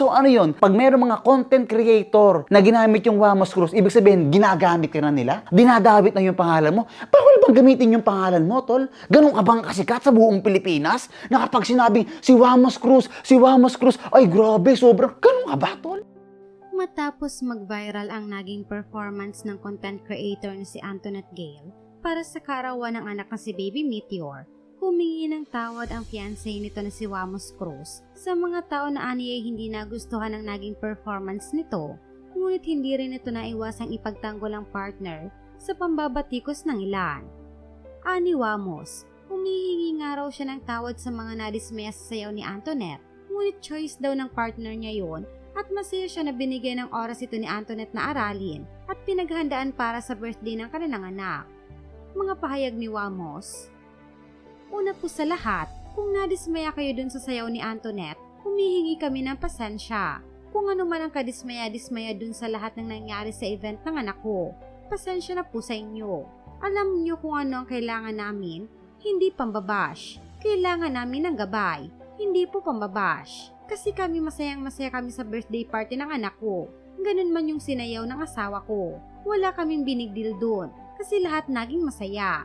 So ano yon? Pag mayroong mga content creator na ginamit yung Wamos Cruz, ibig sabihin, ginagamit ka na nila? Dinadawit na yung pangalan mo? Bawal bang gamitin yung pangalan mo, tol? Ganun ka bang kasikat sa buong Pilipinas? Na kapag sinabing, si Wamos Cruz, si Wamos Cruz, ay grabe, sobrang, ganun ka ba, tol? Matapos mag-viral ang naging performance ng content creator na si Antoinette Gale para sa karawan ng anak na si Baby Meteor, humingi ng tawad ang fiancé nito na si Wamos Cruz sa mga tao na aniyay hindi nagustuhan ang naging performance nito, ngunit hindi rin ito naiwasang ipagtanggol ang partner sa pambabatikos ng ilan. Ani Wamos, humihingi nga raw siya ng tawad sa mga nadismaya sa sayaw ni Antoinette, ngunit choice daw ng partner niya yon at masaya siya na binigyan ng oras ito ni Antoinette na aralin at pinaghandaan para sa birthday ng kanilang anak. Mga pahayag ni Wamos. Una po sa lahat, kung nadismaya kayo dun sa sayaw ni Antoinette, humihingi kami ng pasensya. Kung ano man ang kadismaya-dismaya dun sa lahat ng nangyari sa event ng anak ko, pasensya na po sa inyo. Alam niyo kung ano ang kailangan namin, hindi pambabash. Kailangan namin ng gabay, hindi po pambabash. Kasi kami masayang masaya kami sa birthday party ng anak ko. Ganun man yung sinayaw ng asawa ko. Wala kaming binigdil doon kasi lahat naging masaya.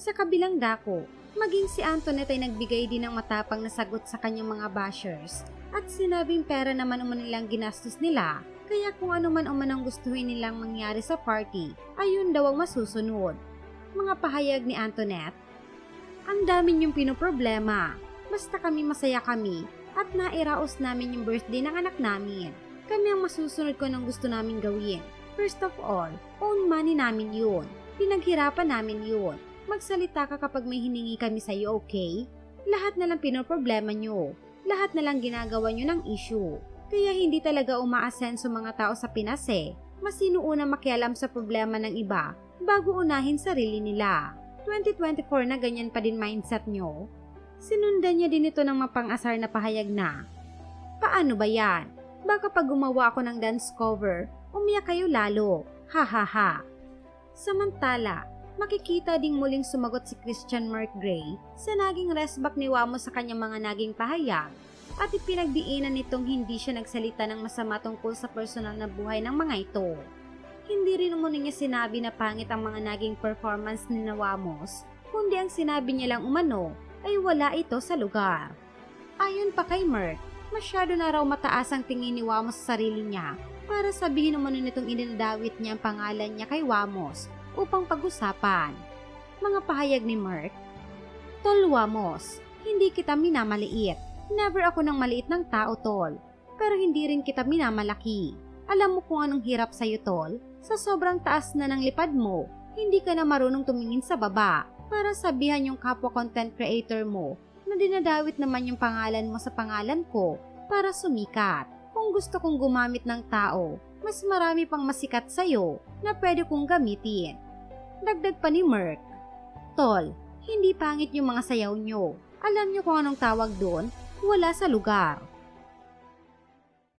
Sa kabilang dako, maging si Antoinette ay nagbigay din ng matapang na sagot sa kanyang mga bashers at sinabing pera naman umano nilang ginastos nila kaya kung ano man umano ang gustuhin nilang mangyari sa party, ayun daw ang masusunod. Mga pahayag ni Antoinette, ang dami niyong pinoproblema. Basta kami masaya kami at nairaos namin yung birthday ng anak namin. Kami ang masusunod ko ng gusto namin gawin. First of all, own money namin yun. Pinaghirapan namin yun. Magsalita ka kapag may hiningi kami sa'yo, okay? Lahat na lang pinoproblema nyo. Lahat na lang ginagawa nyo ng issue. Kaya hindi talaga umaasenso mga tao sa Pinas eh. Mas sinuuna makialam sa problema ng iba bago unahin sarili nila. 2024 na ganyan pa din mindset nyo. Sinundan niya din ito ng mapang-asar na pahayag na, Paano ba yan? Baka pag gumawa ako ng dance cover, umiyak kayo lalo. Ha ha ha. Samantala, makikita ding muling sumagot si Christian Mark Gray sa naging resback ni Wamo sa kanyang mga naging pahayag at ipinagdiinan nitong hindi siya nagsalita ng masama tungkol sa personal na buhay ng mga ito. Hindi rin umano niya sinabi na pangit ang mga naging performance ni Nawamos, kundi ang sinabi niya lang umano ay wala ito sa lugar. Ayon pa kay Merck, masyado na raw mataas ang tingin ni Wamos sa sarili niya para sabihin umano nitong inindawit niya ang pangalan niya kay Wamos upang pag-usapan. Mga pahayag ni Merck, Tol Wamos, hindi kita minamaliit. Never ako ng maliit ng tao, Tol. Pero hindi rin kita minamalaki. Alam mo kung anong hirap sa'yo, Tol? Sa sobrang taas na ng lipad mo, hindi ka na marunong tumingin sa baba para sabihan yung kapwa content creator mo na dinadawit naman yung pangalan mo sa pangalan ko para sumikat. Kung gusto kong gumamit ng tao, mas marami pang masikat sa'yo na pwede kong gamitin. Dagdag pa ni Merck. Tol, hindi pangit yung mga sayaw nyo. Alam nyo kung anong tawag doon? Wala sa lugar.